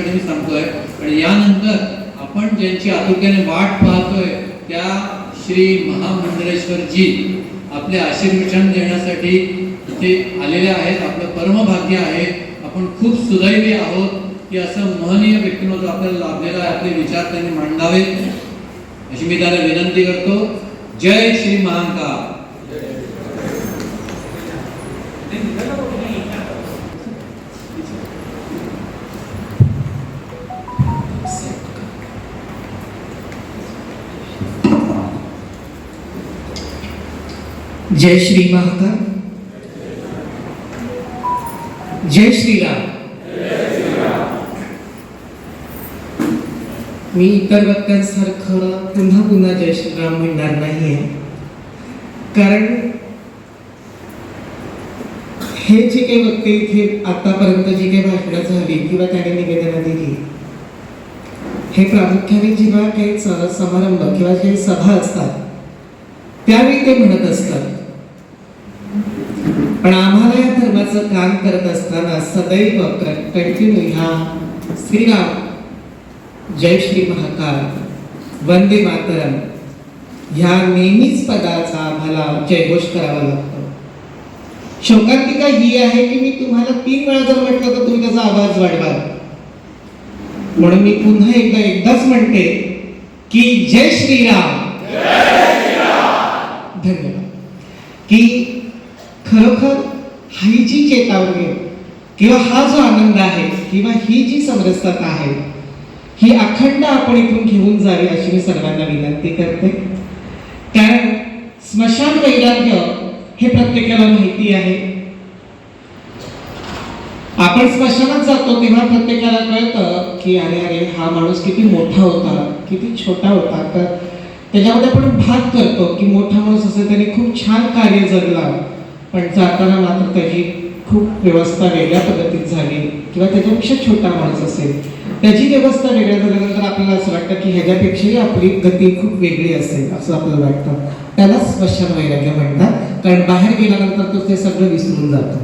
दर्शनासाठी मी सांगतोय. आणि यानंतर आपण ज्यांची आतुरतेने वाट पाहतोय त्या श्री महामंडळेश्वरजी आपले आशीर्वचन देण्यासाठी इथे आलेले आहेत. आपलं परमभाग्य आहे. आपण खूप सुदैवी आहोत. की असं महनीय व्यक्तिमत्व आपल्याला लाभलेलं आहे. आपले विचार त्यांनी मांडावे अशी मी त्याला विनंती करतो. जय श्री महाकाल. जय श्री महाकाल जय श्रीराम मी इतर वक्त्यांसारखं पुन्हा पुन्हा जय श्रीराम म्हणणार नाहीये. कारण हे जे काही वक्ते इथे आतापर्यंत जी काही भाषणं झाली किंवा त्याने निवेदनं दिली हे प्रामुख्याने जेव्हा काही स- समारंभ किंवा जे सभा असतात त्यावेळी ते म्हणत असतात. पण आम्हाला या धर्माचं काम करत असताना सदैव कंटिन्यू ह्या श्रीराम जय श्री महाकाल वंदे मातरम ह्या नेहमीच पदाचा आम्हाला जयघोष करावा लागतो. शोकांतिका ही आहे की मी तुम्हाला तीन वेळा जर म्हटलं तर तुम्ही त्याचा आवाज वाढवा म्हणून मी पुन्हा एकदा एकदाच म्हणते की जय श्रीराम. धन्यवाद. की खरोखर ही जी चेतावणी किंवा हा जो आनंद आहे किंवा ही जी समरसता आहे ही अखंड आपण इथून घेऊन जावी अशी मी सर्वांना विनंती करते. कारण स्मशान वैराग्य हे प्रत्येकाला माहिती आहे. आपण स्मशानात जातो तेव्हा प्रत्येकाला कळतं की अरे अरे हा माणूस किती मोठा होता किती छोटा होता. तर त्याच्यामध्ये आपण भाग करतो की मोठा माणूस असेल त्याने खूप छान कार्य जगला. पण जाताना मात्र त्याची खूप व्यवस्था वेगळ्या पद्धतीत झाली. किंवा त्याच्यापेक्षा छोटा माणूस असेल. त्याची व्यवस्था वेगळ्या झाल्यानंतर आपल्याला असं वाटतं की ह्याच्यापेक्षाही आपली गती खूप वेगळी असेल असं आपल्याला वाटतं. त्याला स्मशान वैराग्य म्हणतात. कारण बाहेर गेल्यानंतर तो ते सगळं विसरून जातो.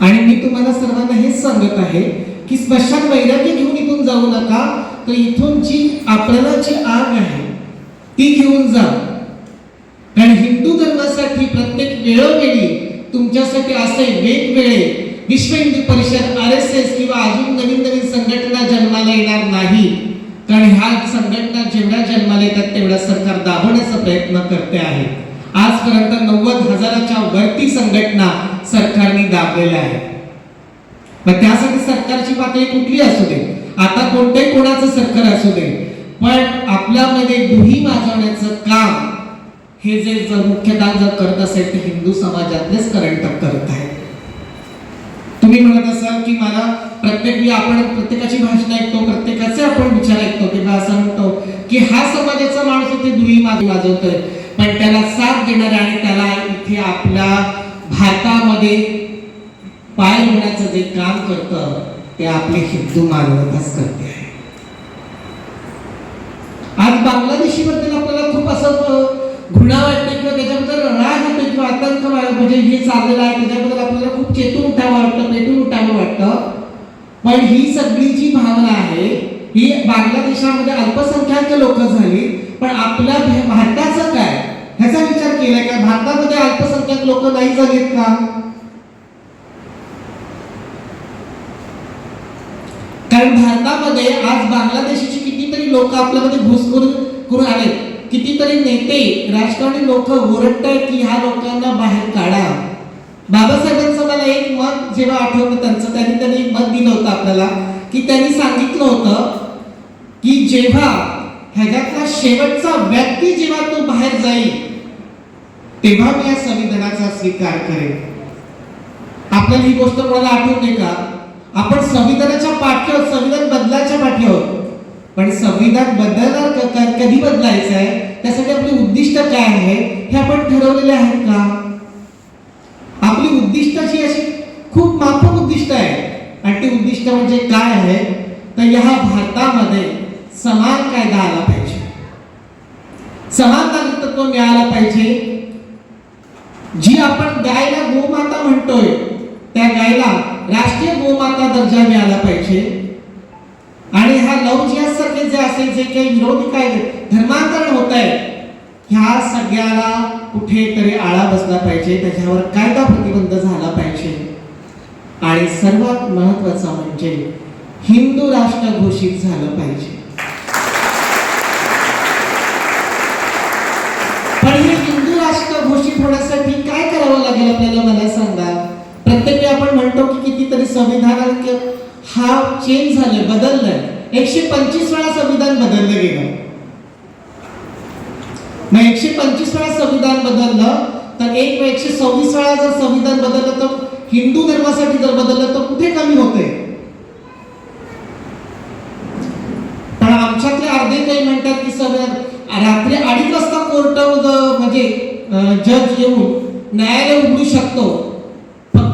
आणि मी तुम्हाला सर्वांना हेच सांगत आहे की स्मशान वैराग्य घेऊन इथून जाऊ नका. तर इथून जी आपल्याला जी आग आहे ती घेऊन जा. कारण हिंदू धर्मासाठी प्रत्येक वेळोवेळी तुमच्यासाठी असे वेगवेगळे विश्व Hindu Parishad R S S किंवा अजून नवीन नवीन संघटना जन्माला येणार नाही. कारण ह्या संघटना जेवढ्या जन्माला येतात तेवढ्या सरकार दाबवण्याचा प्रयत्न करते आहे. आजपर्यंत नव्वद हजाराच्या वरती संघटना सरकारने दाबलेल्या आहेत. मग त्यासाठी सरकारची पातळी कुठली असू दे. आता कोणते कोणाचं सरकार असू दे. पण आपल्यामध्ये दुही वाजवण्याचं काम हे जे जर मुख्यतः जर करत असेल ते हिंदू समाजातलेच करंट करत आहेत तुम्ही म्हणत असाल की मला प्रत्येक वेळी आपण प्रत्येकाची भाषण ऐकतो प्रत्येकाचे आपण विचार ऐकतो तेव्हा असं म्हणतो की हा समाजाचा माणूस इथे दुही मागे वाजवतोय. पण त्याला साथ देणारे आणि त्याला इथे आपल्या भारतामध्ये पाय होण्याचं जे काम करतं ते आपले हिंदू मानवताच करते आहे. आज बांगलादेशी बद्दल आपल्याला खूप असं घृणा वाटते किंवा त्याच्याबद्दल राग येतो किंवा आतंक म्हणजे हे चाललेलं आहे. त्याच्याबद्दल आपल्याला खूप चेतून उठावं वाटतं पेटून उठावं वाटतं. पण ही सगळी जी भावना आहे ही बांगलादेशामध्ये अल्पसंख्याक लोक झाली पण आपल्या भारताचं काय? ह्याचा विचार केलाय का? भारतामध्ये अल्पसंख्याक लोक नाही झालेत का? कारण भारतामध्ये आज बांगलादेशाची कितीतरी लोक आपल्यामध्ये घुसखोर करून आले कितीतरी नेते राजकारणी लोक ओरडतायत की ह्या लोकांना बाहेर काढा. बाबासाहेबांचं मला एक मत जेव्हा आठवलं त्यांचं त्यांनी त्यांनी एक मत दिलं होतं आपल्याला की त्यांनी सांगितलं होतं की जेव्हा ह्याच्यातला शेवटचा व्यक्ती जेव्हा तो बाहेर जाईल तेव्हा मी या संविधानाचा स्वीकार करेन. आपल्याला ही गोष्ट कोणाला आठवते का? आपण संविधानाच्या पाठीवर संविधान बदलाच्या पाठीवर पण संविधान बदलणार कधी बदलायचं आहे? त्यासाठी आपली उद्दिष्ट काय आहे? हे आपण ठरवलेले आहेत का? आपली उद्दिष्टाची अशी खूप माफक उद्दिष्ट आहे. आणि ती उद्दिष्ट म्हणजे काय आहे? तर या भारतामध्ये समान कायदा आला पाहिजे. समान नागरिकत्व मिळाला पाहिजे. जी आपण गायला गोमाता म्हणतोय त्या गायला राष्ट्रीय गोमाता दर्जा मिळाला पाहिजे. आणि हा लव जिहाद सारखे जे असेल जे काही विरोधी काय धर्मांतरण होत आहे ह्या सगळ्याला कुठेतरी आळा बसला पाहिजे. त्याच्यावर कायदा प्रतिबंध झाला पाहिजे. आणि सर्वात महत्वाचं म्हणजे हिंदू राष्ट्र घोषित झालं पाहिजे पण हे हिंदू राष्ट्र घोषित होण्यासाठी काय करावं लागेल आपल्याला मला सांगा प्रत्येक वेळी आपण म्हणतो की कितीतरी संविधान हा चेंज झालं बदललंय. एकशे पंचवीस वेळा संविधान बदललं गेलं. मग एकशे पंचवीस वेळा संविधान बदललं तर एक एकशे सव्वीस वेळा जर संविधान बदललं तर हिंदू धर्मासाठी जर बदललं तर कुठे कमी होते पण आमच्यातले अर्धे काही म्हणतात की संविधान रात्री अडीच वाजता कोर्ट म्हणजे जज येऊन न्यायालय उघडू शकतो.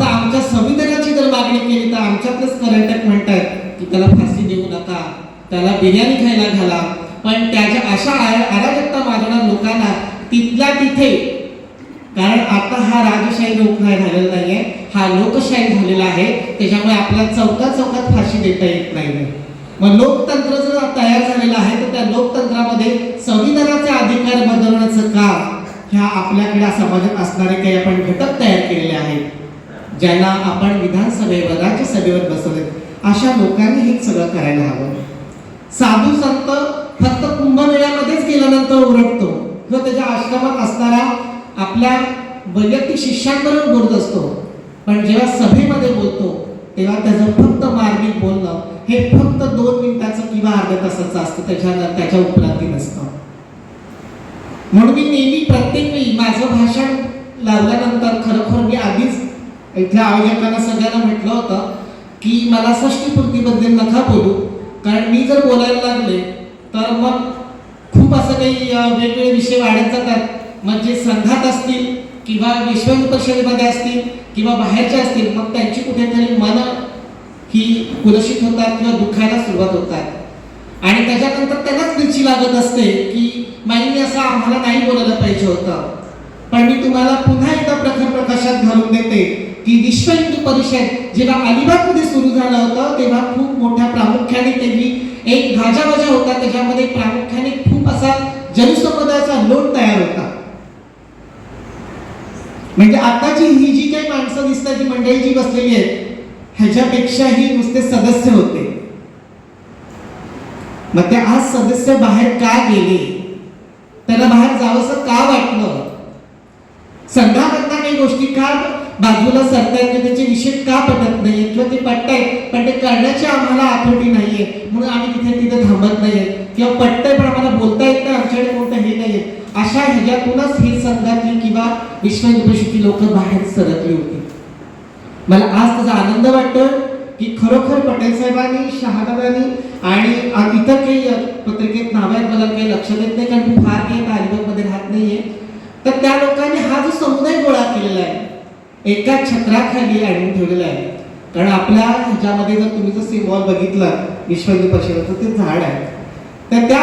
आता आमच्या संविधानाची जर मागणी केली तर आमच्यातलेच पर्यटक म्हणतात की त्याला फाशी देऊ नका त्याला बिर्याणी खायला घाला. पण त्याच्या अशा अराजकता मागणार लोकांना तिथल्या तिथे कारण आता हा राजशाही लोक नाही झालेला नाहीये हा लोकशाही झालेला आहे त्याच्यामुळे आपल्याला चौकात चौकात फाशी देता येत नाही मग लोकतंत्र जर तयार झालेलं आहे तर त्या लोकतंत्रामध्ये संविधानाचे अधिकार बदलण्याचं काम ह्या आपल्याकडे समाजात असणारे काही आपण घटक तयार केलेले आहेत. ज्यांना आपण विधानसभेवर राज्यसभेवर बसवले अशा लोकांनी हे सगळं करायला हवं. साधू संत फक्त कुंभमेळ्यामध्येच गेल्यानंतर ओरडतो. किंवा त्याच्या आश्रमात असणाऱ्या आपल्या वैयक्तिक शिष्यांकडून बोलत असतो. पण जेव्हा सभेमध्ये बोलतो तेव्हा त्याचं फक्त मार्मिक बोलणं हे फक्त दोन मिनिटाचं किंवा अर्ध्या तासाचं असतं त्याच्या त्याच्या उपलब्धी नसतं. म्हणून मी नेहमी प्रत्येक वेळी माझं भाषण लावल्यानंतर खरोखर मी आधीच इथल्या आयोजकांना सगळ्यांना म्हटलं होतं की मला षष्टीपूर्तीबद्दल नका बोलू. कारण मी जर बोलायला लागले तर मग खूप असं काही वेगवेगळे विषय वाढत जातात. मग जे संघात असतील किंवा विश्व परिषदेमध्ये असतील किंवा बाहेरचे असतील मग त्यांची कुठेतरी मन ही कुलशित होतात किंवा दुखायला सुरुवात होतात. आणि त्याच्यानंतर त्यांनाच मिरची लागत असते की माईने असं आम्हाला नाही बोलायला पाहिजे होतं. पण मी तुम्हाला पुन्हा एकदा प्रखर प्रकाशात घालून देते. की विश्व हिंदू परिषद जेव्हा अलिबागमध्ये सुरू झालं होतं तेव्हा खूप मोठ्या प्रामुख्याने त्यांनी एक गाजावाजा होता. त्याच्यामध्ये प्रामुख्याने खूप असा जनसमुदायाचा लोट तयार होता. म्हणजे आताची ही जी काही माणसं दिसतात जी मंडळी जी बसलेली आहेत ह्याच्यापेक्षाही नुसते सदस्य होते. मग ते आज सदस्य बाहेर का गेले? त्याला बाहेर जावंसं का वाटलं? संघाबद्दल काही गोष्टी का बाजूला सरतायत की त्याचे विषय का पटत नाही किंवा ते पटतायत पण ते करण्याची आम्हाला आठवणी नाहीये. म्हणून आम्ही तिथे तिथे थांबत नाहीये. किंवा पटतंय पण आम्हाला बोलता येत नाही आमच्याकडे कोणतं हे नाहीये. अशा ह्याच्यातूनच ही संघातली किंवा विश्व लोक बाहेर सरकली होती. मला आज त्याचा आनंद वाटतो की खरोखर पटेल साहेबांनी शहादानी आणि इतर काही पत्रिकेत नाव आहेत मला काही लक्षात येत नाही कारण मी फार काही अलिबागमध्ये राहत नाहीये. तर त्या लोकांनी हा जो समुदाय गोळा केलेला आहे एका छत्राखाली आणून ठेवलेलं आहे. कारण आपल्या ह्याच्यामध्ये जर तुम्ही जर सिम्बॉल बघितला विश्व हिंदू परिषदेचं ते झाड आहे. तर त्या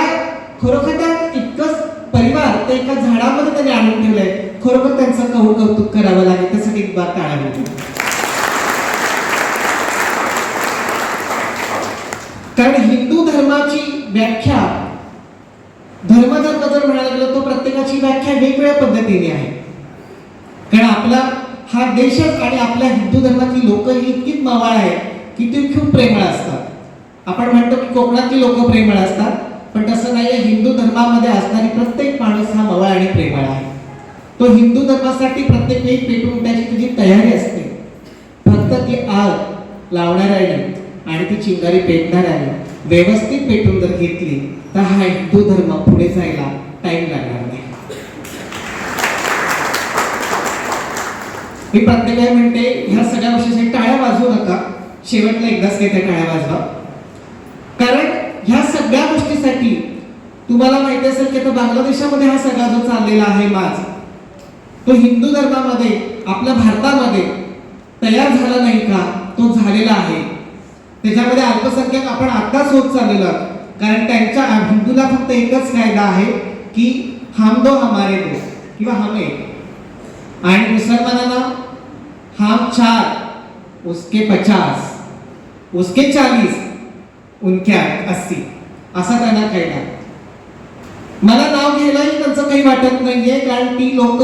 खरोखर त्या इतकंच परिवार ते एका झाडामध्ये त्यांनी आणून ठेवलंय. खरोखर त्यांचं कहू कौतुक करावं लागेल त्यासाठी एक बार टाळ्या कारण हिंदू धर्माची व्याख्या धर्म जर म्हणायला गेलं तो प्रत्येकाची व्याख्या वेगवेगळ्या पद्धतीने आहे. कारण आपला हा देशच आणि आपल्या हिंदू धर्मातली लोक ही इतकीच मवाळ आहे की ती खूप प्रेमळ असतात. आपण म्हणतो की कोकणातली लोक प्रेमळ असतात पण तसं नाही हिंदू धर्मामध्ये असणारी प्रत्येक माणूस हा मवाळ आणि प्रेमळ आहे. तो हिंदू धर्मासाठी प्रत्येक वेळी पेटून त्याची तुझी तयारी असते. फक्त ती आग लावणाऱ्याने आणि ती चिंगारी पेटणाऱ्याने व्यवस्थित पेटून जर घेतली तर हा हिंदू धर्म पुढे जायला टाइम लागणार नाही मी प्रत्येक म्हणते ह्या सगळ्या गोष्टीसाठी टाळ्या वाजवू नका. शेवटला एकदाच काही त्या टाळ्या वाजवा. कारण ह्या सगळ्या गोष्टीसाठी तुम्हाला माहिती असेल की आता बांगलादेशामध्ये हा सगळा जो चाललेला आहे माज तो हिंदू धर्मामध्ये आपल्या भारतामध्ये तयार झाला नाही का? तो झालेला आहे. त्याच्यामध्ये अल्पसंख्याक आपण आत्ताच होत चाललेलो कारण त्यांच्या हिंदूला फक्त एकच कायदा आहे की हम दो हमारे दो किंवा हम आणि मुसलमानांना हम चार उसके पचास उसके चालीस उनक्या अस्सी. असा त्यांना कळला मला नाव घ्यायलाही त्यांचं काही वाटत नाहीये कारण ती लोक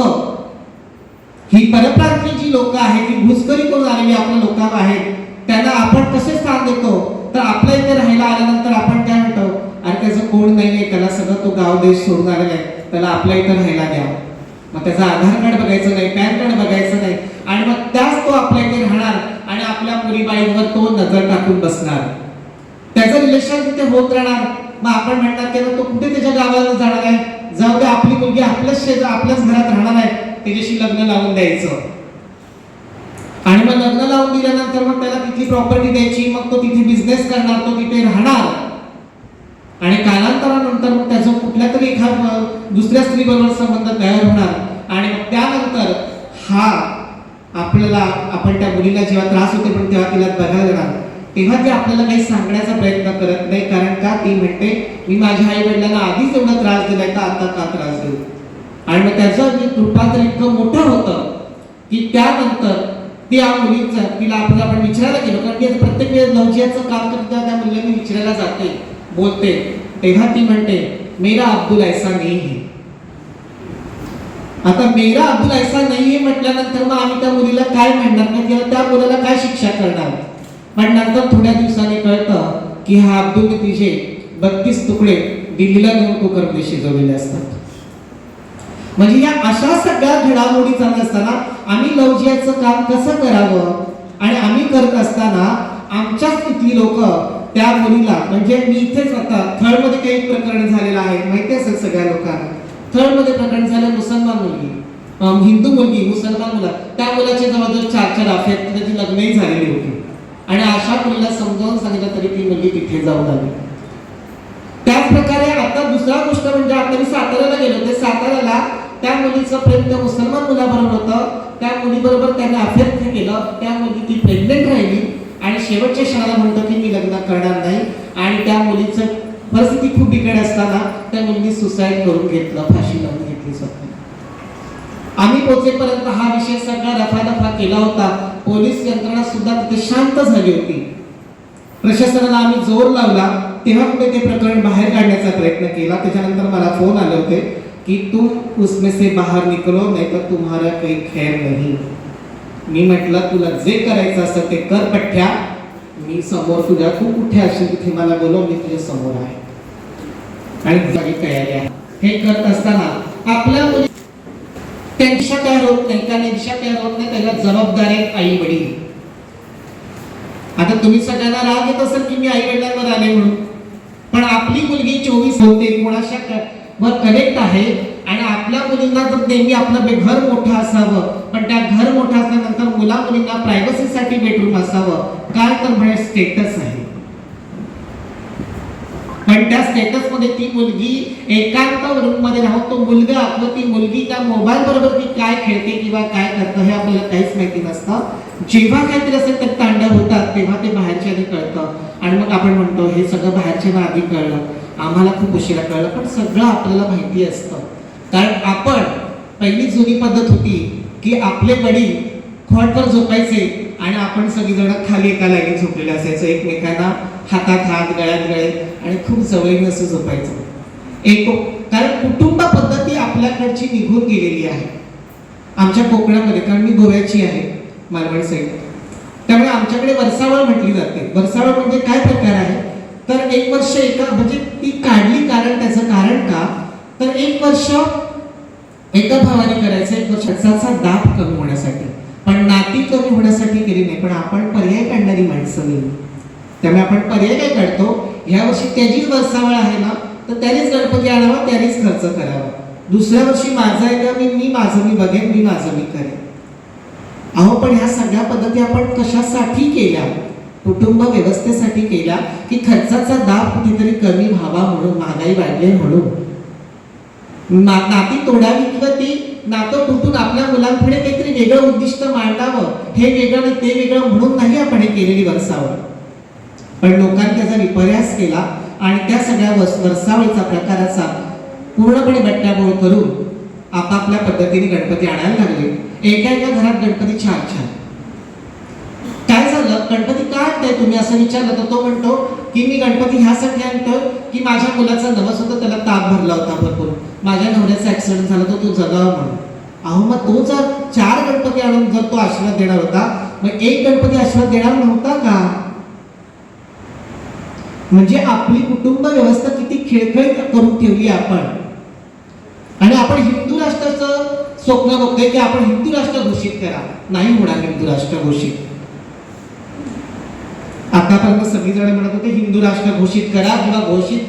ही परप्रांतीय जी लोक आहेत ती घुसखोरी करून आलेली आपल्या लोकांना आहेत त्यांना आपण कसे स्थान देतो? तर आपल्या इथे राहायला आल्यानंतर आपण काय म्हणतो? अरे त्याचं कोण नाहीये त्याला सगळं तो गाव देश सोडून आलेला आहे त्याला आपल्या इथं राहायला द्या. मग त्याचं आधार कार्ड बघायचं नाही पॅन कार्ड बघायचं नाही आणि मग त्याच तो आपल्या इथे राहणार आणि आपल्या मुलीबाईंवर तो नजर टाकून बसणार. त्याचं रिलेशन तिथे होत राहणार. मग आपण म्हणणार की तो कुठे त्याच्या गावाला जाणार आहे? जाऊ दे आपली मुलगी आपल्याच शेज आपल्याच घरात राहणार आहे. त्याच्याशी लग्न लावून द्यायचं. आणि मग लग्न लावून दिल्यानंतर मग त्याला तिथली प्रॉपर्टी द्यायची मग तो तिथे बिझनेस करणार तो तिथे राहणार. आणि कालांतरानंतर मग त्याचं कुठल्या तरी एखाद दुसऱ्या स्त्रीबरोबर संबंध तयार होणार. आणि मग त्यानंतर हा आपल्याला आपण त्या मुलीला जेव्हा त्रास होते पण तेव्हा तिला बघायला येणार तेव्हा ती आपल्याला काही सांगण्याचा प्रयत्न करत नाही कारण का? ती म्हणते मी माझ्या आई वडिलांना आधीच एवढा त्रास दिलाय का आता का त्रास देऊ? आणि मग त्याचं जे तर इतकं मोठं होतं की त्यानंतर त्या मुलीचं तिला आपण आपण विचारायला गेलो कारण ती प्रत्येक वेळेस लवचियाचं काम करता त्या मुलीला विचारायला जाते बोलते. तेव्हा ती म्हणते मेरा अब्दुल ऐसा नाही है. आता मेरा अब्दुल ऐसा नाहीये म्हटल्यानंतर मग आम्ही त्या मुलीला काय म्हणणार? नाही किंवा त्या मुलाला काय शिक्षा करणार? पण नंतर थोड्या दिवसांनी कळतं की हा अब्दुल तिचे बत्तीस तुकडे दिल्लीला नेऊन कुकरमध्ये शिजवलेले असतात. म्हणजे या अशा सगळ्या घडामोडी चालत असताना आम्ही लवजियाचं काम कसं करावं? आणि आम्ही करत असताना आमच्याच तिथली लोक त्या मुलीला म्हणजे मी इथेच आता थळमध्ये काही प्रकरण झालेलं आहे. माहिती असेल सगळ्या लोकांना. थर्डमध्ये प्रकरण झालं मुसलमान मुलगी. हिंदू मुलगी मुसलमान मुला त्या मुलाचे जवळजवळ चार चार अफेअर त्याची लग्नही झालेली होती. आणि अशा मुलीला समजावून सांगितलं तरी ती मुलगी तिथे जाऊन आली. त्याच प्रकारे आता दुसरा गोष्ट म्हणजे आता मी साताऱ्याला गेलो ते साताऱ्याला त्या मुलीचं प्रेम त्या मुसलमान मुलाबरोबर होतं. त्या मुलीबरोबर त्याने अफेअर केलं. त्या मुली ती प्रेग्नेंट राहिली. आणि शेवटच्या क्षणाला म्हणतो की मी लग्न करणार नाही. आणि त्या मुलीचं परिस्थिती खूप बिकट असताना त्या मुलगी सुसाईड करून घेतलं फाशी लावून घेतली स्वतः. आम्ही पोहोचेपर्यंत हा विषय सगळा रफादफा केला होता. पोलीस यंत्रणा सुद्धा तिथे शांत झाली होती. प्रशासनाला आम्ही जोर लावला. तेव्हा कुठे ते प्रकरण बाहेर काढण्याचा प्रयत्न केला. त्याच्यानंतर मला फोन आले होते की तुम उसमें से बाहर निकलो नाही तर तुम्हाला काही खैर नाही. मी म्हटलं तुला जे करायचं असतं ते कर पठ्या. मी समोर तुझ्या तू कुठे असेल तिथे मला बोलव मी तुझ्या समोर आहे. आणि तयारी आहे. हे करत असताना आपल्या मुली त्यांच्या काय होत नाही. कारण दिशा काय होत नाही त्याला जबाबदार आहेत आई वडील. आता तुम्ही सगळ्यांना राग येत असेल की मी आई वडिलांवर आले म्हणून. पण आपली मुलगी चोवीस होते कोणाशा वर कनेक्ट आहे? आणि आपल्या मुलींना तर नेहमी आपलं घर मोठं असावं. पण त्या घर मोठं असल्यानंतर मुला मुलींना प्रायव्हसीसाठी बेडरूम असावं. काय तर म्हणजे स्टेटस आहे. पण त्या स्टेटसमध्ये ती मुलगी एकांत रूममध्ये राहून तो मुलगा किंवा ती मुलगी त्या मोबाईल बरोबर ती काय खेळते किंवा काय करतं हे आपल्याला काहीच माहिती नसतं. जेव्हा काहीतरी असेल तर तांडव होतात तेव्हा ते बाहेरच्या आधी कळतं. आणि मग आपण म्हणतो हे सगळं बाहेरच्या आधी कळलं. आम्हाला खूप उशिरा कळलं पण सगळं आपल्याला माहिती असतं. कारण आपण पहिली जुनी पद्धत होती की आपले वडील खोटवर झोपायचे आणि आपण सगळीजण खाली एका लाईनी झोपलेले असायचो. एकमेकांना हातात हात गळ्यात गळे आणि खूप जवळीने असं झोपायचं. एक कारण कुटुंब पद्धती आपल्याकडची निघून गेलेली आहे. आमच्या कोकणामध्ये कारण मी गोव्याची आहे मालवण साईड त्यामुळे आमच्याकडे वर्सावळ म्हटली जाते. वर्सावळ म्हणजे काय प्रकार आहे? तर एक वर्ष एका म्हणजे ती काढली कारण त्याचं कारण का? तर एक वर्ष एका भावाने करायचं एक वर्ष दाब कमी होण्यासाठी. पण नाती कमी होण्यासाठी केली नाही. पण आपण पर्याय काढणारी माणसं नाही. त्यामुळे आपण पर्याय काय काढतो? ह्या वर्षी त्याचीच वर्षावळ आहे ना तर त्यानेच गणपती आणावा त्यानेच खर्च करावा. दुसऱ्या वर्षी माझा आहे का मी मी माझं मी बघेन मी माझं मी करेन. अहो पण ह्या सगळ्या पद्धती आपण कशासाठी केल्या? कुटुंब व्यवस्थेसाठी केला की खर्चाचा दाब कुठेतरी कमी व्हावा म्हणून महागाई वाढली म्हणून? नाती तोडावी किंवा ती नातं तुटून आपल्या मुलांपुढे काहीतरी वेगळं उद्दिष्ट मांडावं हे वेगळं आणि ते वेगळं म्हणून नाही आपण हे केलेली वर्षावळ पण लोकांनी त्याचा विपर्यास केला आणि त्या सगळ्या वस वर्षावळीचा प्रकाराचा पूर्णपणे बट्ट्याबोळ करून आपापल्या पद्धतीने गणपती आणायला लागले. एका एका घरात गणपती छान छान. काय झालं? गणपती काय आणताय तुम्ही? असं विचारलं तर तो म्हणतो की मी गणपती ह्यासाठी आणतो की माझ्या मुलाचा नवस होता त्याला ताप भरला होता भरपूर. माझ्या नवऱ्याचा ऍक्सिडेंट झाला तर तो जगावा म्हणून. अहो मग तो जर चार गणपती आणून जर तो आशीर्वाद देणार होता मग एक गणपती आशीर्वाद देणार नव्हता का? म्हणजे आपली कुटुंब व्यवस्था किती खेळखेळ करून ठेवली आपण. आणि आपण हिंदू राष्ट्राचं स्वप्न बघतोय की आपण हिंदू राष्ट्र घोषित करा. नाही होणार हिंदू राष्ट्र घोषित. आतापर्यंत सगळीजण म्हणत होते हिंदू राष्ट्र घोषित करा किंवा घोषित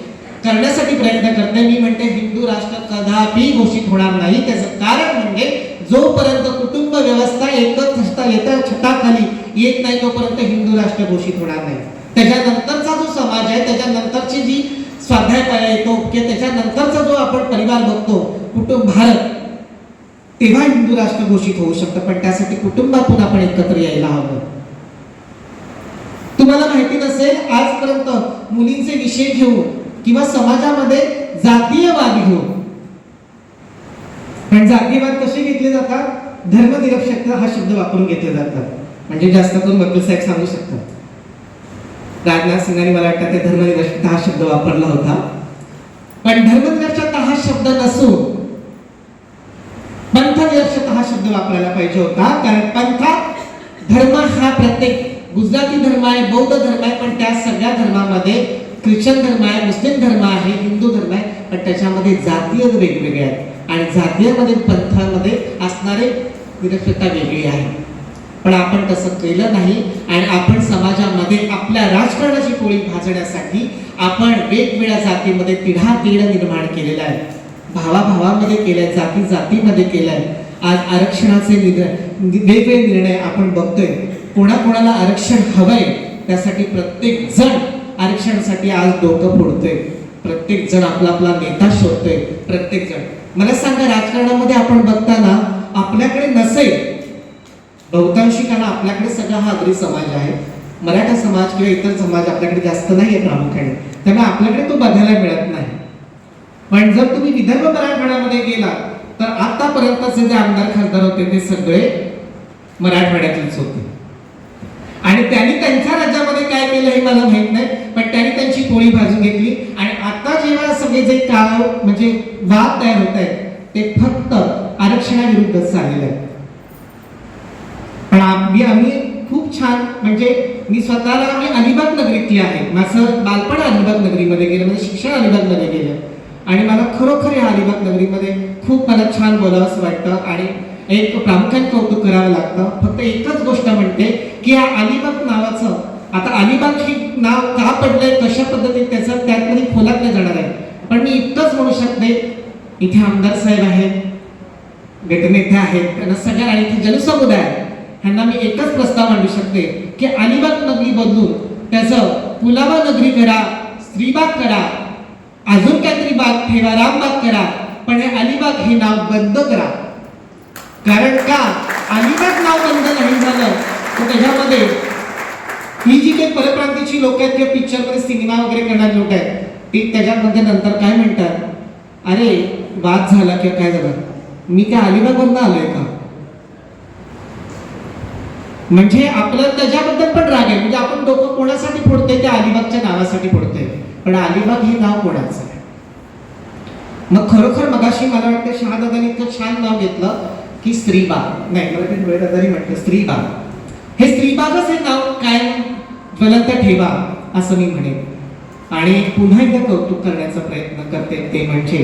करण्यासाठी प्रयत्न करते. मी म्हणते हिंदू राष्ट्र कदापि घोषित होणार नाही. त्याचं कारण म्हणजे जोपर्यंत कुटुंब व्यवस्था एकच छता एका छताखाली येत नाही तोपर्यंत हिंदू राष्ट्र घोषित होणार नाही. त्याच्यानंतरचा जो समाज आहे त्याच्यानंतरची जी स्वाध्याय पाया येतो किंवा त्याच्यानंतरचा जो आपण परिवार बघतो कुटुंब भारत तेव्हा हिंदू राष्ट्र घोषित होऊ शकतं. पण त्यासाठी कुटुंबातून आपण एकत्र यायला हवं. तुम्हाला माहिती नसेल आजपर्यंत मुलींचे विषय घेऊन किंवा समाजामध्ये जातीयवाद घेऊन हो. पण जातीयवाद कसे घेतले जातात? धर्मनिरक्षक हा शब्द वापरून घेतले जातात. म्हणजे जास्त करून वकील साहेब सांगू शकतात. राजनाथ सिंगाने मला वाटतं ते धर्मनिरपेक्षता हा शब्द वापरला होता. पण धर्मनिरक्षक हा शब्द नसून पंथनिरक्षक हा शब्द वापरायला पाहिजे होता. कारण पंथा धर्म हा प्रत्येक गुजराती धर्म आहे बौद्ध धर्म आहे पण त्या सगळ्या धर्मामध्ये ख्रिश्चन धर्म आहे मुस्लिम धर्म आहे हिंदू धर्म आहे पण त्याच्यामध्ये जातीय वेगवेगळे आहेत. आणि जातीयमध्ये पंथामध्ये असणारे विरक्षता वेगळी आहे. पण आपण तसं केलं नाही आणि आपण समाजामध्ये आपल्या राजकारणाची पोळी भाजण्यासाठी आपण वेगवेगळ्या जातीमध्ये तिढा तिढ निर्माण केलेला आहे. भावाभावामध्ये केलंय जाती जातीमध्ये केलंय. आज आरक्षणाचे निर्णय वेगवेगळे निर्णय आपण बघतोय. कोणाकोणाला आरक्षण हवंय त्यासाठी प्रत्येक जण आरक्षणासाठी आज डोकं फोडतोय. प्रत्येक जण आपला आपला नेता शोधतोय. प्रत्येक जण. मला सांगा राजकारणामध्ये आपण बघताना आपल्याकडे नसेल. बहुतांशी कारण आपल्याकडे सगळा हा आगरी समाज आहे. मराठा समाज किंवा इतर समाज आपल्याकडे जास्त नाही आहे प्रामुख्याने. त्यामुळे आपल्याकडे तो बघायला मिळत नाही. पण जर तुम्ही विदर्भ मराठवाड्यामध्ये गेला तर आतापर्यंतचे जे आमदार खासदार होते ते सगळे मराठवाड्यातलेच होते. आणि त्यांनी त्यांच्या राज्यामध्ये काय केलं हे मला माहीत नाही पण त्यांनी त्यांची पोळी भाजून घेतली. आणि आता जेव्हा सगळे जे काळ म्हणजे वाद तयार होत आहेत ते फक्त आरक्षणाविरुद्धच चाललेले आहेत. पण आम्ही आम्ही खूप छान म्हणजे मी स्वतःला मी अलिबाग नगरीतली आहे. माझं बालपण अलिबाग नगरीमध्ये गेलं म्हणजे शिक्षण अलिबागमध्ये गेलं. आणि मला खरोखर या अलिबाग नगरीमध्ये खूप मला छान बोलावंसं वाटतं. आणि एक प्रामुख्याने कौतुक करावं लागतं. फक्त एकच गोष्ट म्हणते की या अलिबाग नावाचं आता अलिबाग ही नाव का पडलंय कशा पद्धतीने त्याचं त्यातमध्ये खोलात नाही जाणार आहे. पण मी इतकंच म्हणू शकते इथे आमदार साहेब आहेत गटनेते आहेत त्यांना सगळ्या आणि इथे जनसमुदाय ह्यांना मी एकच प्रस्ताव मांडू शकते की अलिबाग नगरी बदलून त्याचं पुलावा नगरी करा स्त्रीबाग करा अजून काहीतरी बाग ठेवा रामबाग करा पण हे अलिबाग हे नाव बंद करा. कारण का? अलिबाग नाव बंद नाही झालं तर त्याच्यामध्ये ही जी काही परप्रांतीची लोक आहेत किंवा पिक्चरमध्ये सिनेमा वगैरे करणारे लोक आहेत ती त्याच्यामध्ये नंतर काय म्हणतात? अरे वाद झाला किंवा काय झालं? मी काय अलिबागवरून आलोय का? म्हणजे आपलं त्याच्याबद्दल पण राग आहे. म्हणजे आपण डोकं कोणासाठी फोडतोय? त्या अलिबागच्या नावासाठी फोडतोय. पण अलिबाग हे नाव कोणाचं आहे? मग खरोखर मगाशी मला वाटतं शहादादानी इतकं छान नाव घेतलं की स्त्रीबाग. नाही मला ते डोळेदादानी म्हटलं स्त्रीबाग. हे स्त्रीबागच हे नाव कायम फलंत ठेवा असं मी म्हणेन. आणि पुन्हा एकदा कौतुक करण्याचा प्रयत्न करते ते म्हणजे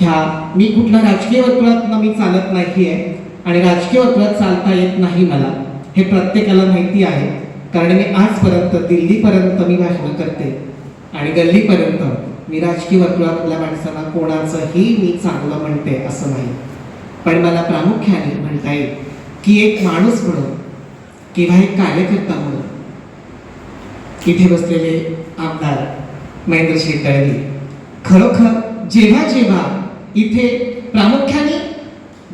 ह्या मी कुठल्या राजकीय वर्तुळात मी चालत नाही आहे आणि राजकीय वर्तुळात चालता येत नाही मला हे प्रत्येकाला माहिती आहे. कारण मी आजपर्यंत दिल्लीपर्यंत मी भाषणं करते. आणि गल्लीपर्यंत मी राजकीय वर्तुळातल्या माणसांना कोणाचंही मी चांगलं म्हणते असं नाही. पण मला प्रामुख्याने म्हणता येईल की एक माणूस म्हणून किंवा एक कार्यकर्ता म्हणून इथे बसलेले आमदार महेंद्र शेट्टी खरोखर जेव्हा जेव्हा इथे प्रामुख्याने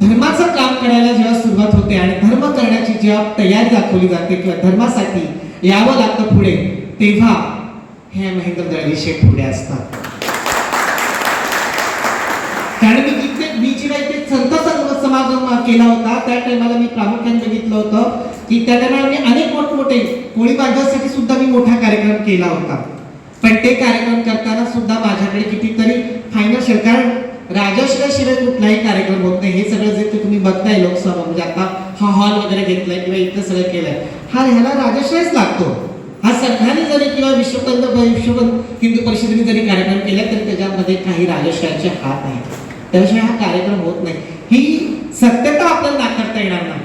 धर्माचं काम करायला जेव्हा सुरुवात होते आणि धर्म करण्याची जेव्हा तयारी दाखवली जाते किंवा धर्मासाठी यावं लागतं पुढे तेव्हा हे महेंद्र दळवी शेठ पुढे असतात कारण मी जिथे मी जेव्हा इथे संत समागम केला होता. त्या टायमाला मी प्रामुख्याने बघितलं होतं की त्या टायमाला मी अनेक मोठमोठे कोळी बांधवासाठी सुद्धा मी मोठा कार्यक्रम केला होता. पण ते कार्यक्रम करताना सुद्धा माझ्याकडे कितीतरी फायनान्शियल कारण राजश्रयाशिवाय कुठलाही कार्यक्रम होत नाही. हे सगळं जे तुम्ही बघताय लोकसभा म्हणजे आता हा हॉल वगैरे घेतलाय किंवा इथं सगळं केलंय. हा ह्याला राजश्रयच लागतो. हा संघाने जरी किंवा विश्वबंध विश्वबंध हिंदू परिषदेने जरी कार्यक्रम केला तरी त्याच्यामध्ये काही राजश्रयाचे हात आहेत. त्याशिवाय हा कार्यक्रम होत नाही. ही सत्यता आपल्याला नाकारता येणार नाही.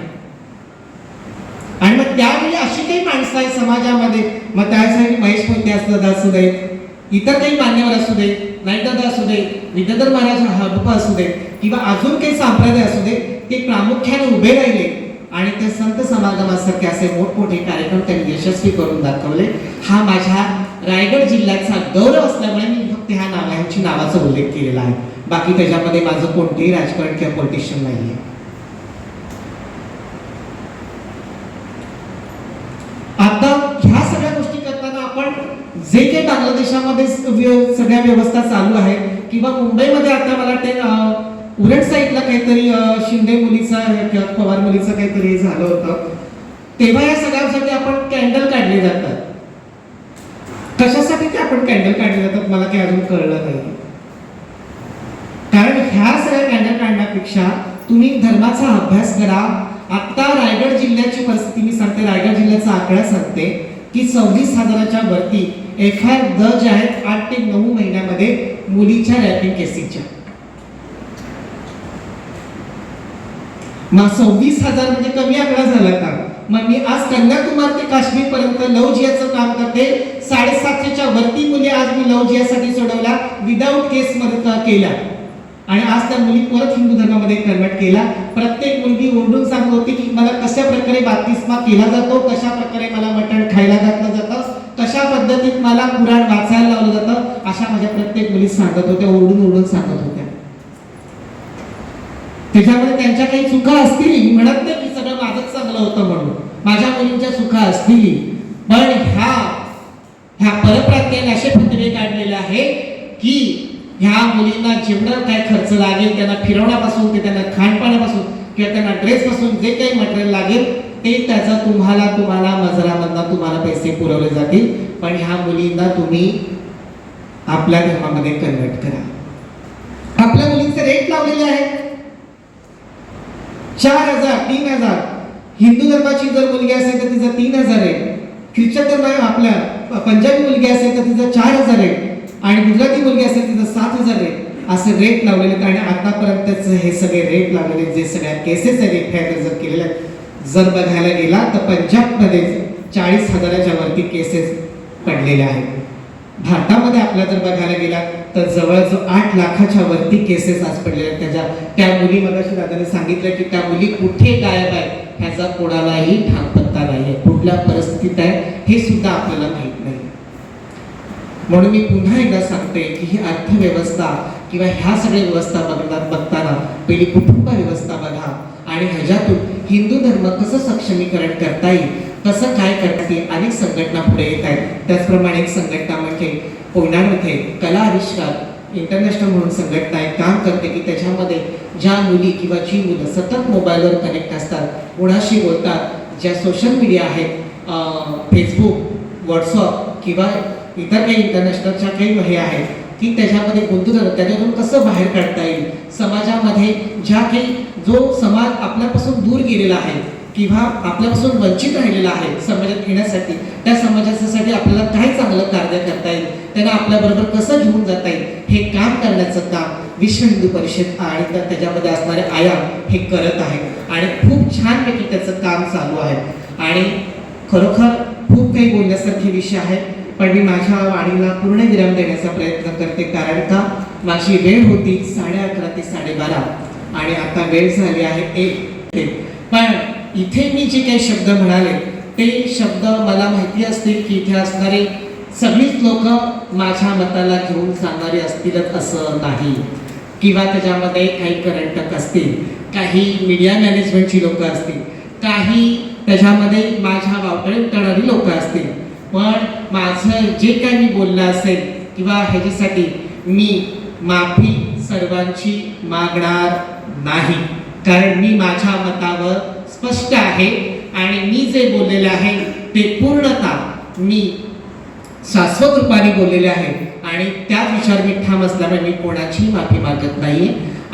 आणि मग त्यावेळी अशी काही माणसं आहेत समाजामध्ये. मग त्यासाठी महेश कोणते असतात असू देत इतर काही मान्यवर असू दे नाईटदा असू दे विद्याधर महाराज हबपा असू दे किंवा अजून काही संप्रदाय असू दे ते प्रामुख्याने उभे राहिले. आणि ते संत समागमासारखे असे मोठमोठे कार्यक्रम त्यांनी यशस्वी करून दाखवले. हा माझ्या रायगड जिल्ह्याचा गौरव असल्यामुळे मी फक्त ह्या नावांची नावाचा उल्लेख केलेला आहे. बाकी त्याच्यामध्ये माझं कोणतेही राजकारण किंवा पॉलिटिशियन नाहीये. आता ह्या सगळ्या गोष्टी करताना आपण जे काही बांगलादेशामध्ये सगळ्या व्यवस्था चालू आहे किंवा मुंबईमध्ये आता मला ते उलट साईडला काहीतरी शिंदे मुलीचा किंवा पवार मुलीचं काहीतरी झालं होतं तेव्हा या सगळ्यांसाठी आपण कॅन्डल काढले जातात. कशासाठी ते आपण कॅन्डल काढले जातात मला काही अजून कळलं नाही. कारण ह्या सगळ्या कॅन्डल काढण्यापेक्षा तुम्ही धर्माचा अभ्यास करा. आता रायगड जिल्ह्याची परिस्थिती मी सांगते. रायगड जिल्ह्याचा आकडा सांगते की सव्वीस हजाराच्या वरती एफ आय दर्ज आहेत आठ ते नऊ महिन्यामध्ये मुलीच्या रॅपिंग केसेसच्या. मग सव्वीस हजार म्हणजे कमी आकडा झाला का? मग मी आज कन्याकुमार ते काश्मीर पर्यंत लव जियाचं काम करते. साडेसातशेच्या वरती मुली आज मी लव जियासाठी सोडवल्या विदाऊट केस मध्ये केला. केल्या आणि आज त्या मुली परत हिंदू धर्मामध्ये कन्वर्ट केला. प्रत्येक मुलगी ओरडून सांगत होती की मला कशा प्रकारे बाप्तिस्मा केला जातो कशा प्रकारे मला मटण खायला घातलं जातं कशा पद्धतीत मला पुराण वाचायला लावलं जातं अशा माझ्या प्रत्येक मुली सांगत होत्या ओरडून ओरडून सांगत होत्या. त्याच्यामुळे त्यांच्या काही चुका असतील म्हणत नाही की सगळं माझंच चांगलं होतं म्हणून. माझ्या मुलींच्या चुका असतील. पण ह्या ह्या परप्रात्याने असे पत्रे काढलेले आहे की ह्या मुलींना जेवढं काय खर्च लागेल त्यांना फिरवण्यापासून ते त्यांना खाणपाण्यापासून किंवा त्यांना ड्रेसपासून जे काही मटेरियल लागेल ते त्याचा तुम्हाला तुम्हाला मजरामधनं तुम्हाला पैसे पुरवले जातील. पण ह्या मुलींना तुम्ही आपल्या धर्मामध्ये कन्वर्ट करा. आपल्या मुलींचे रेट लावलेले आहेत. चार हजार तीन हजार. हिंदू धर्माची जर मुलगी असेल तर तिचं तीन हजार आहे. ख्रिश्चन धर्म आपल्या. पंजाबी मुलगी असेल तर तिचं चार हजार आहे. आणि गुजराती मुलगी असेल तिथं सात हजार रेट असे रेट लावलेले आहेत आणि आतापर्यंतच हे सगळे रेट लावलेले जे सगळ्या केसेस आहेत एफ जर केलेल्या जर बघायला गेला तर पंजाबमध्ये चाळीस हजाराच्या वरती केसेस पडलेल्या आहेत. भारतामध्ये आपल्या जर बघायला गेला तर जवळजवळ आठ लाखाच्या वरती केसेस आज पडलेल्या आहेत. त्याच्या त्या मुली मगाशी दादाने सांगितलं की त्या मुली कुठे गायब आहेत? ह्याचा कोणालाही ठामपत्ता नाही आहे कुठल्या परिस्थितीत आहे? हे सुद्धा आपल्याला माहिती नाही म्हणून मी पुन्हा एकदा सांगते की ही अर्थव्यवस्था किंवा ह्या सगळ्या व्यवस्था बघतात बघताना पहिली कुटुंब व्यवस्था बघा. आणि ह्याच्यातून हिंदू धर्म कसं सक्षमीकरण करता येईल कसं काय करता येईल अनेक संघटना पुढे येत आहेत. त्याचप्रमाणे एक संघटना म्हणजे कोयनामध्ये कला आविष्कार इंटरनॅशनल म्हणून संघटना आहे काम करते की त्याच्यामध्ये ज्या मुली किंवा जी मुलं सतत मोबाईलवर कनेक्ट असतात कोणाशी बोलतात ज्या सोशल मीडिया आहेत फेसबुक व्हॉट्सअप किंवा इतर काही इंटरनॅशनलच्या काही हे आहेत की त्याच्यामध्ये गुंतून जातात त्याच्यातून कसं बाहेर काढता येईल? समाजामध्ये ज्या काही जो समाज आपल्यापासून दूर गेलेला आहे किंवा आपल्यापासून वंचित राहिलेला आहे समाजात येण्यासाठी त्या समाजासाठी आपल्याला काय चांगलं कार्य करता येईल? त्यांना आपल्याबरोबर कसं घेऊन जाता येईल? हे काम करण्याचं काम विश्व हिंदू परिषद आणि त्याच्यामध्ये असणारे आयाम हे करत आहे. आणि खूप छानपैकी त्याचं काम चालू आहे. आणि खरोखर खूप काही बोलण्यासारखे विषय आहेत. पण मी माझ्या वाणीला पूर्ण विराम देण्याचा प्रयत्न करते कारण का? माझी वेळ होती साडे अकरा ते साडेबारा आणि आता वेळ झाली आहे एक. ते पण इथे मी जे काही शब्द म्हणाले ते शब्द मला माहिती असतील की इथे असणारे सगळीच लोक माझ्या मताला घेऊन सांगणारे असतीलच असं नाही. किंवा त्याच्यामध्ये काही करंटक असतील काही मीडिया मॅनेजमेंटची लोक असतील काही त्याच्यामध्ये माझ्या वावटळे करणारी लोक असतील. पण माझं जे काही मी बोललं असेल किंवा ह्याच्यासाठी मी माफी सर्वांची मागणार नाही. कारण मी माझ्या मतावर स्पष्ट आहे आणि मी जे बोललेलं आहे ते पूर्णतः मी शाश्वत रूपाने बोललेले आहे. आणि त्याच विचार मी ठाम असल्यामुळे मी कोणाचीही माफी मागत नाही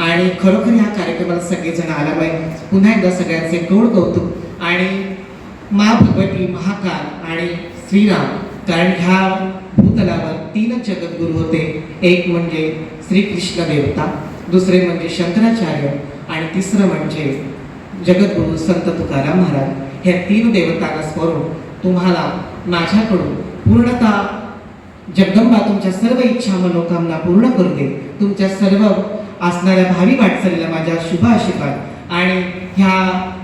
आणि खरोखर ह्या कार्यक्रमाला सगळेजण आल्यामुळे पुन्हा एकदा सगळ्यांचे गौड कौतुक आणि महाभगवती महाकाल आणि श्रीराम कारण ह्या भूतलावर तीनच जगद्गुरू होते. एक म्हणजे श्रीकृष्ण देवता दुसरे म्हणजे शंकराचार्य आणि तिसरं म्हणजे जगद्गुरू संत तुकाराम महाराज. ह्या तीन देवतांना स्मरून तुम्हाला माझ्याकडून पूर्णतः जगदंबा तुमच्या सर्व इच्छा मनोकामना पूर्ण करू दे तुमच्या सर्व असणाऱ्या भावी वाटचालीला माझ्या शुभ आशीर्वाद. आणि ह्या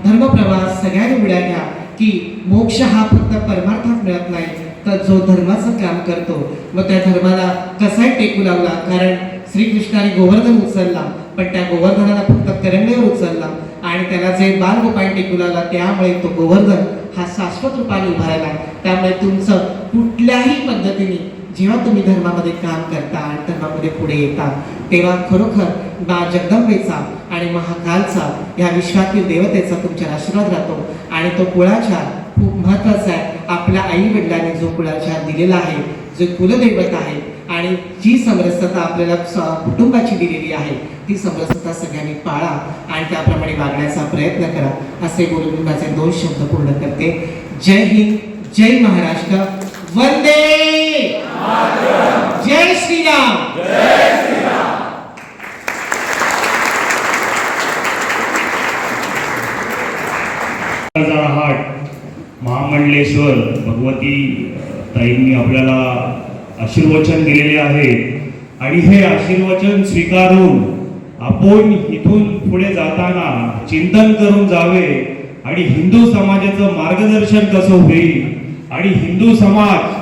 धर्मप्रवास सगळ्यांनी उड्या घ्या की मोक्ष हा फक्त परमार्थात मिळत नाही तर जो धर्माचं काम करतो व त्या धर्माला कसाही टेकू लावला? कारण श्रीकृष्णाने गोवर्धन उचलला पण त्या गोवर्धनाला फक्त करंगेवर उचलला आणि त्याला जे बाल बालगोपाळ टेकू लागला त्यामुळे तो गोवर्धन हा शाश्वत रूपाने उभा राहिला. त्यामुळे तुमचं कुठल्याही पद्धतीने जेव्हा तुम्ही धर्मामध्ये काम करता आणि धर्मामध्ये पुढे येता तेव्हा खरोखर बा जगदंबेचा आणि महाकालचा या विश्वातील देवतेचा तुमच्यावर आशीर्वाद राहतो आणि तो कुळाचार खूप महत्त्वाचा आहे. आपल्या आई वडिलांनी जो कुळाचार दिलेला आहे जो कुलदैवत आहे आणि जी समरसता आपल्याला कुटुंबाची दिलेली आहे ती समरसता सगळ्यांनी पाळा आणि त्याप्रमाणे वागण्याचा प्रयत्न करा असे बोलून मी माझे दोन शब्द पूर्ण करते. जय हिंद जय महाराष्ट्र वंदे जय श्रीराम. महामंडलेश्वर भगवती ताईंनी आपल्याला आशीर्वचन दिलेले आहे. आणि हे आशीर्वचन स्वीकारून आपण इथून पुढे जाताना चिंतन करून जावे आणि हिंदू समाजाचं मार्गदर्शन कसं होईल आणि हिंदू समाज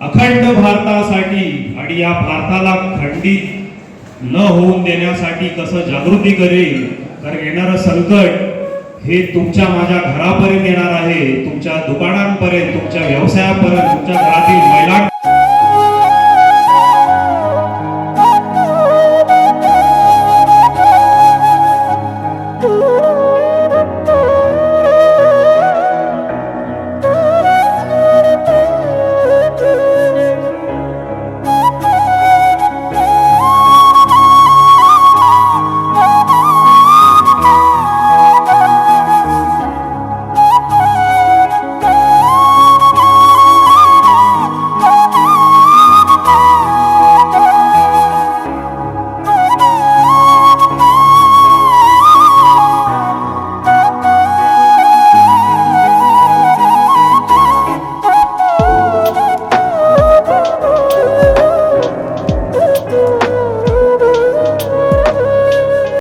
अखंड भारतासाठी आणि या भारताला खंडित न होऊन देण्यासाठी कसं जागृती करेल तर येणारं संकट हे तुमच्या माझ्या घरापर्यंत येणार आहे तुमच्या दुकानांपर्यंत तुमच्या व्यवसायापर्यंत तुमच्या घरातील महिला